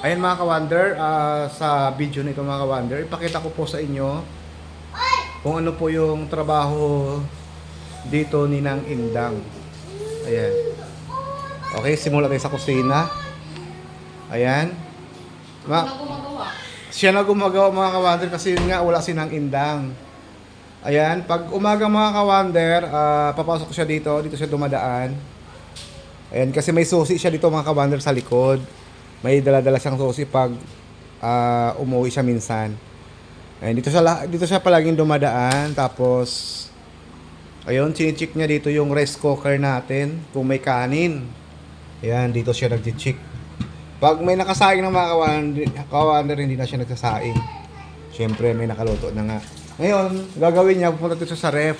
Ayan mga ka-wonder, ah, sa video nito mga ka-wonder, ipakita ko po sa inyo kung ano po yung trabaho dito ni Nang Indang. Ayan. Okay, simula tayo sa kusina. Ayan. Ma siya na gumagawa mga ka-wonder kasi yun nga wala si Nang Indang. Ayan, pag umaga mga ka-wonder, ah, papasok siya dito, dito siya dumadaan. Ayan, kasi may susi siya dito mga ka-wonder sa likod. May dala-dala siyang susi pag ah, umuwi siya minsan. Ayan, dito siya, dito siya palaging dumadaan. Tapos, ayun, chinicheck niya dito yung rice cooker natin. Kung may kanin. Ayan, dito siya nag-check. Pag may nakasaing ng mga kawander hindi na siya nagsasaing. Siyempre, may nakaluto na nga. Ngayon, gagawin niya, pupunta dito sa ref.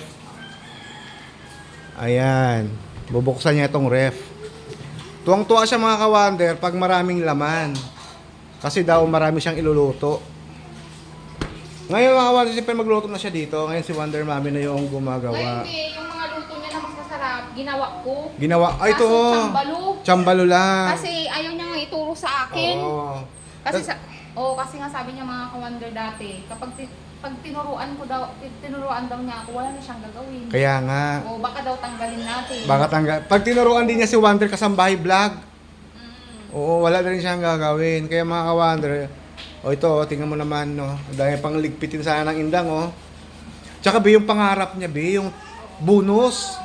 Ayan. Bubuksan niya itong ref. Tuwang-tuwa siya mga kawander pag maraming laman. Kasi daw marami siyang iluluto. Ngayon mga kawander, siyempre magluto na siya dito. Ngayon si Wonder Mami na yung gumagawa. di, yung mga luto niya na mas masarap, ginawa ko. Ginawa, ay ito. Kaso tsambalo. Tsambalo lang. Kasi ayaw niya nga ituro sa akin. Oo. Kasi sa, oh, kasi nga sabi niya mga ka-wonder dati, kapag pag tinuruan ko daw, ti- tinuruan daw niya ako, wala na siyang gagawin. Kaya nga. O baka daw tanggalin natin. Baka tangga. Pag tinuruan din niya si Wonder kasambahay vlog, Mm. oo, wala na rin siyang gagawin. Kaya mga ka-Wonder, o ito, oh, tingnan mo naman, no. Dahil pang ligpitin sana ng indang, oh. Tsaka, be, yung pangarap niya, be, yung bonus.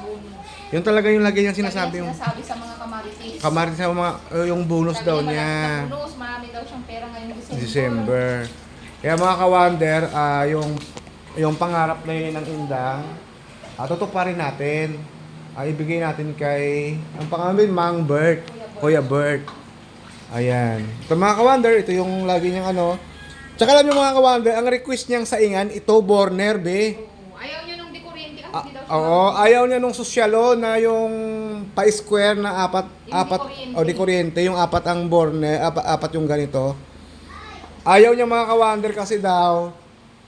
Yung talaga yung lagi niyang sinasabi, yung sinasabi sa mga kamaritis. kamarin sa mga, uh, yung bonus Sabi daw niya. Bonus, marami daw siyang pera ngayong December. December. Kaya mga ka-Wonder, ah, yung, yung pangarap na yun ng indang, uh, tutuparin natin. Ah, ibigay natin kay, ang pangalan Mang Bert, Kuya Bert. Ayan. Ito mga ka-Wonder, ito yung lagi niyang ano. Tsaka alam niyo mga ka-Wonder, ang request niyang saingan, ito, Borner, be. Ayaw niya nung dekurente kasi hindi daw siya. oo, ayaw niya nung sosyalo na yung pa-square na apat, Yung apat, di-kuryente. o di kuryente, yung apat ang borne, apat, apat yung ganito. Ayaw niya mga ka-wonder kasi daw,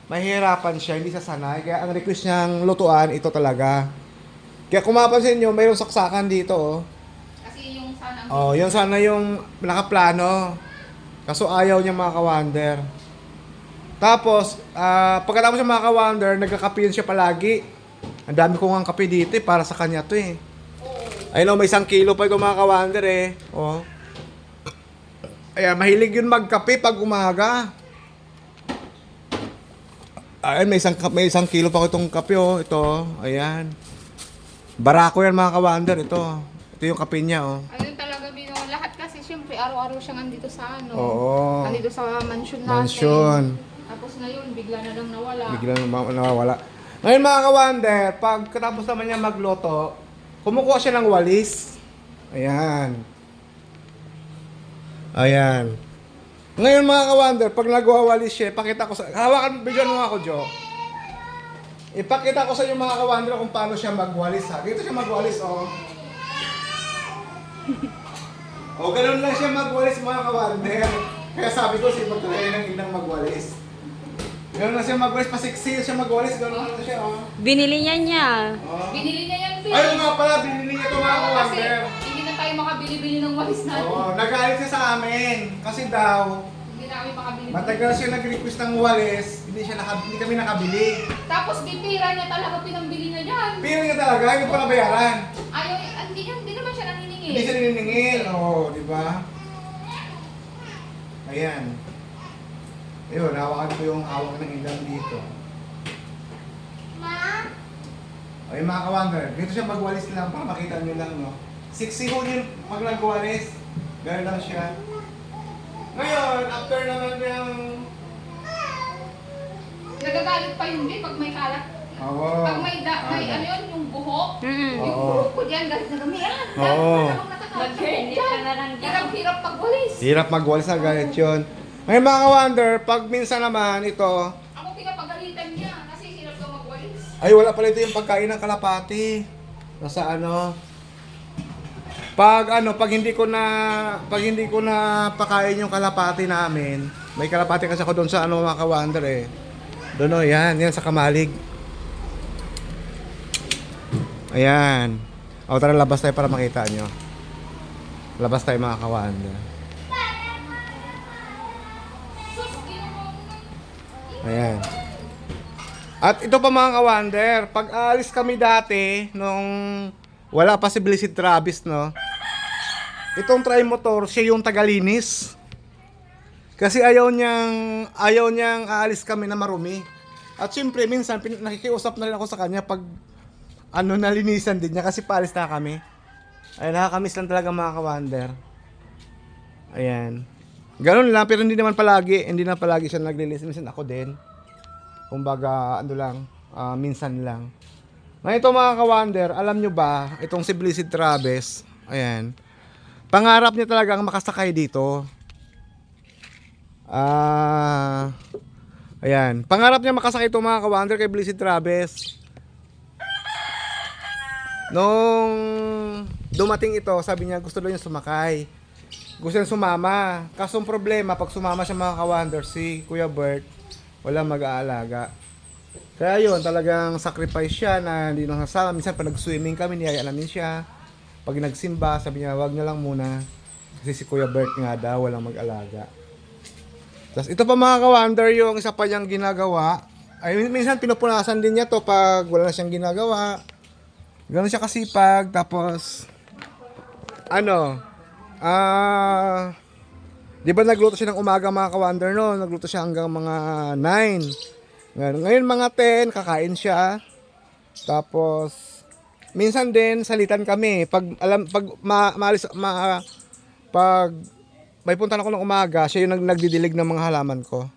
mahirapan siya, hindi sa sanay. Kaya ang request niyang lutuan, ito talaga. Kaya kung mapansin niyo, mayroong saksakan dito, oh. Kasi yung sana Oh, yun sana yung nakaplano. Kaso ayaw niya mga ka-wonder. Tapos, ah, pagkatapos ng mga ka-wonder, nagkakape yun siya palagi. Ang dami ko nga kape dito eh, para sa kanya to eh. Ayun oh, may isang kilo pa yung mga ka-wonder eh. Oh. Ayan, mahilig yun magkape pag umaga. Ayan, may isang, may isang kilo pa ko itong kape oh. Ito, ayan. Barako yan mga ka-wonder, ito. Ito yung kape niya oh. Ano talaga bino, lahat kasi syempre araw-araw siya nandito sa ano. Oo. Nandito sa mansion natin. Mansion. Tapos ngayon, bigla na lang nawala. Bigla na nawawala. Ngayon mga kawander, pag katapos naman niya magloto, kumukuha siya ng walis. Ayan. Ayan. Ngayon mga kawander, pag nagwawalis siya, pakita ko sa... Hawakan, bigyan mo ako, Jo. Ipakita ko sa inyo mga kawander kung paano siya magwalis ha. Dito siya magwalis, oh. o, ganun lang siya magwalis mga kawander. Kaya sabi ko, sipag talaga ng inang magwalis. Ganun na siya magwalis, pasiksi siya magwalis, ganun na siya, oh. Binili niya niya. oh. Binili niya yan, Pin. Ayun nga pala, binili niya ito mga Kasi na tayo makabili-bili ng walis natin. Oo, nagalit siya sa amin. Kasi daw, Hindi na kami makabili. matagal siya nag-request ng walis, hindi, siya naka, hindi kami nakabili. Tapos bipira niya talaga pinambili niya yan. Pero niya talaga, hindi pa nabayaran. Ayaw, hindi, yan, hindi naman siya naniningil. Hindi siya nininingil. Oo, di ba? Ayan. Ayun, hawakan ko yung hawak ng ilang dito. Ma? Ay mga kawander, dito siya magwalis lang para makita nyo lang, no? Siksi ho yun pag nagwalis. Ganun lang siya. Ngayon, after naman yung... Nagagalit pa yun, Bin, pag may kalat. Oo. Pag may, da, may Ah, ano yun, yung buhok. Mm. Oo. Yung buhok ko dyan, galit na gami. Ah, Oo. Mag-hairnet ka na lang dyan. Hirap-hirap pagwalis. Hirap magwalis na ganit yun. Ngayon mga kawander, pag minsan naman ito, Ako pinapagalitan niya kasi hirap daw magwalis. ay wala pala ito yung pagkain ng kalapati. Nasa ano, pag ano, pag hindi ko na pag hindi ko na pakain yung kalapati namin, may kalapati kasi ako doon sa ano mga kawander eh. Doon oh, yan, yan sa kamalig. Ayan. O tara labas tayo para makita nyo. Labas tayo mga kawander. Ayan. At ito pa mga kawander, pag aalis kami dati, nung wala pa si Blessed Travis, no? Itong tri-motor, siya yung tagalinis. Kasi ayaw niyang, ayaw niyang aalis kami na marumi. At syempre, minsan, nakikiusap na rin ako sa kanya pag ano, nalinisan din niya kasi paalis na kami. Ay, nakakamiss lang talaga mga kawander. Ayan. Ganun lang, pero hindi naman palagi, hindi na palagi siya naglilinis. Minsan ako din. Kumbaga, ano lang, ah, minsan lang. Ngayon ito mga kawander, alam nyo ba, itong si Blessed Travis, ayan, pangarap niya talagang makasakay dito. Ah, ayan, pangarap niya makasakay itong mga kawander kay Blessed Travis. Nung dumating ito, sabi niya gusto daw niya sumakay. Gusto niya sumama. Kaso ang problema, pag sumama siya mga kawander, si Kuya Bert, wala mag-aalaga. Kaya yun, talagang sacrifice siya na hindi nang nasama. Minsan pag nag-swimming kami, niyaya namin siya. Pag nagsimba, sabi niya, wag na lang muna. Kasi si Kuya Bert nga daw, walang mag-alaga. Tapos ito pa mga kawander, yung isa pa niyang ginagawa. Ay, minsan pinupunasan din niya to pag wala na siyang ginagawa. Ganun siya kasipag. Tapos, ano, ah, di ba nagluto siya ng umaga mga kawander no? Nagluto siya hanggang mga 9. Ngayon, ngayon mga 10, kakain siya. Tapos, minsan din salitan kami. Pag, alam, pag ma, maalis, ma, pag may punta ako ng umaga, siya yung nag, nagdidilig ng mga halaman ko.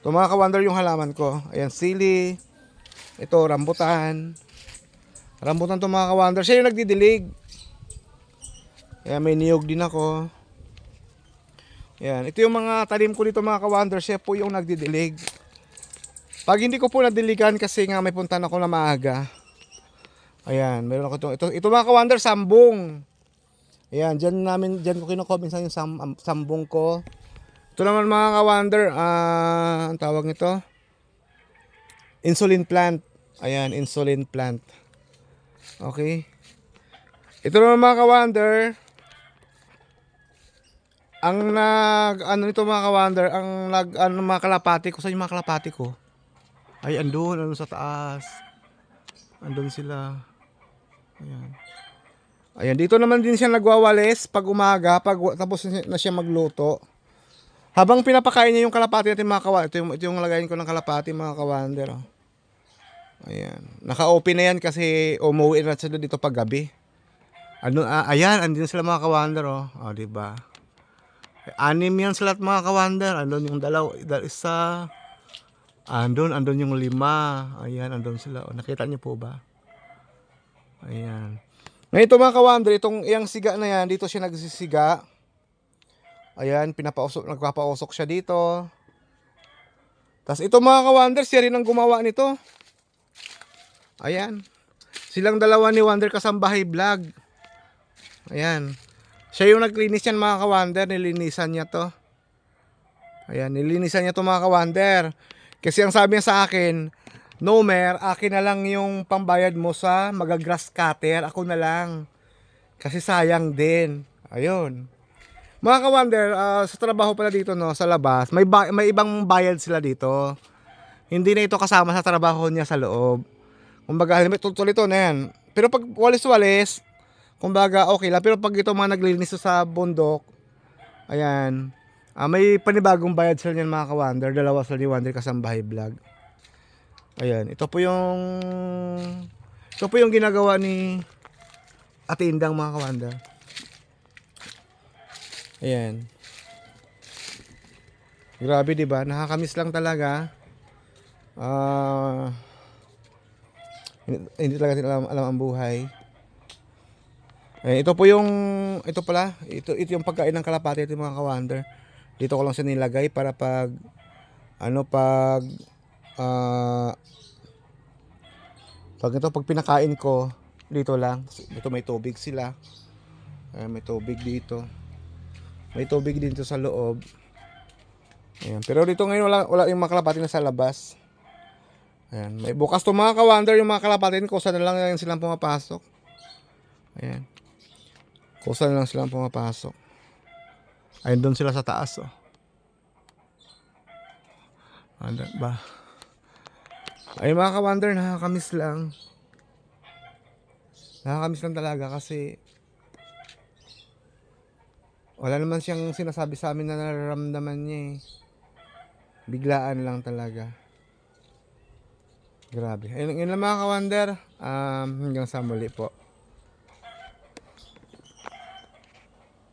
Ito mga kawander yung halaman ko. Ayan, sili. Ito, rambutan. Rambutan to mga kawander. Siya yung nagdidilig. Ayan, may niyog din ako. Ayan, ito yung mga talim ko dito mga kawander. Siya po yung nagdidilig. Pag hindi ko po nadiligan kasi nga may punta na ako na maaga. Ayan, meron ako ito. Ito, ito mga kawander, sambong. Ayan, dyan namin, dyan ko kinukuha minsan yung sam, am- sambong ko. Ito naman mga kawander, ah, ang tawag nito? Insulin plant. Ayan, insulin plant. Okay. Ito naman mga kawander, ang nag, ano nito mga kawander, ang nag, ano mga kalapati ko, saan yung mga kalapati ko? Ay, andun, andun sa taas. Andun sila. Ayan. Ayan, dito naman din siya nagwawalis pag umaga, pag tapos na siya- magluto. Habang pinapakain niya yung kalapati natin mga kawander, ito yung, ito yung lagayin ko ng kalapati mga kawander. Oh. Ayan. Naka-open na yan kasi umuwi na sila dito pag gabi. Ano, ah, ayan, andun sila mga kawander, oh. O, di ba? Anim yan sila mga kawander. Andun yung dalaw, dal- isa. Andun, andun yung lima. Ayan, andun sila. O, nakita niyo po ba? Ayan. Ngayon ito mga kawander, itong iyang siga na yan, dito siya nagsisiga. Ayan, pinapausok, nagpapausok siya dito. Tapos ito mga kawander, siya rin ang gumawa nito. Ayan. Silang dalawa ni Wander Kasambahay Vlog. Ayan. Siya yung naglinis yan mga kawander. Nilinisan niya to. Ayan. Nilinisan niya to mga kawander. Kasi ang sabi niya sa akin, Nomer, akin na lang yung pambayad mo sa magagrass cutter. Ako na lang. Kasi sayang din. Ayun. Mga kawander, ah, sa trabaho pala dito no, sa labas, may, ba- may ibang bayad sila dito. Hindi na ito kasama sa trabaho niya sa loob. Kumbaga, halimbawa, tutol ito na yan. Pero pag walis-walis, kumbaga, okay lang. Pero pag ito mga naglilinis sa bundok, ayan, ah, may panibagong bayad sila niyan mga kawander. Dalawa sila ni Wander Kasambahay Vlog. Ayan, ito po yung, ito po yung ginagawa ni Ate Indang mga kawander. Ayan. Grabe 'di ba? Nakakamiss lang talaga. Ah hindi, hindi talaga nila alam, alam ang buhay. Eh, ito po yung ito pala, ito ito yung pagkain ng kalapati ito mga kawander. Dito ko lang siya nilagay para pag ano pag ah pag ito pag pinakain ko dito lang. Ito may tubig sila. Ayan, may tubig dito. May tubig dito sa loob. Ayan. Pero dito ngayon wala, wala yung mga kalapati na sa labas. Ayan. May bukas to mga kawander yung mga kalapati kusa na lang yan silang pumapasok. Ayan. Kusa na lang silang pumapasok. Ayun doon sila sa taas oh. Ano ba? Ay mga ka-wonder, nakakamiss lang. Nakakamiss lang talaga kasi wala naman siyang sinasabi sa amin na nararamdaman niya eh. Biglaan lang talaga. Grabe. Ayun, yun lang mga ka-wonder. Um, hanggang sa muli po.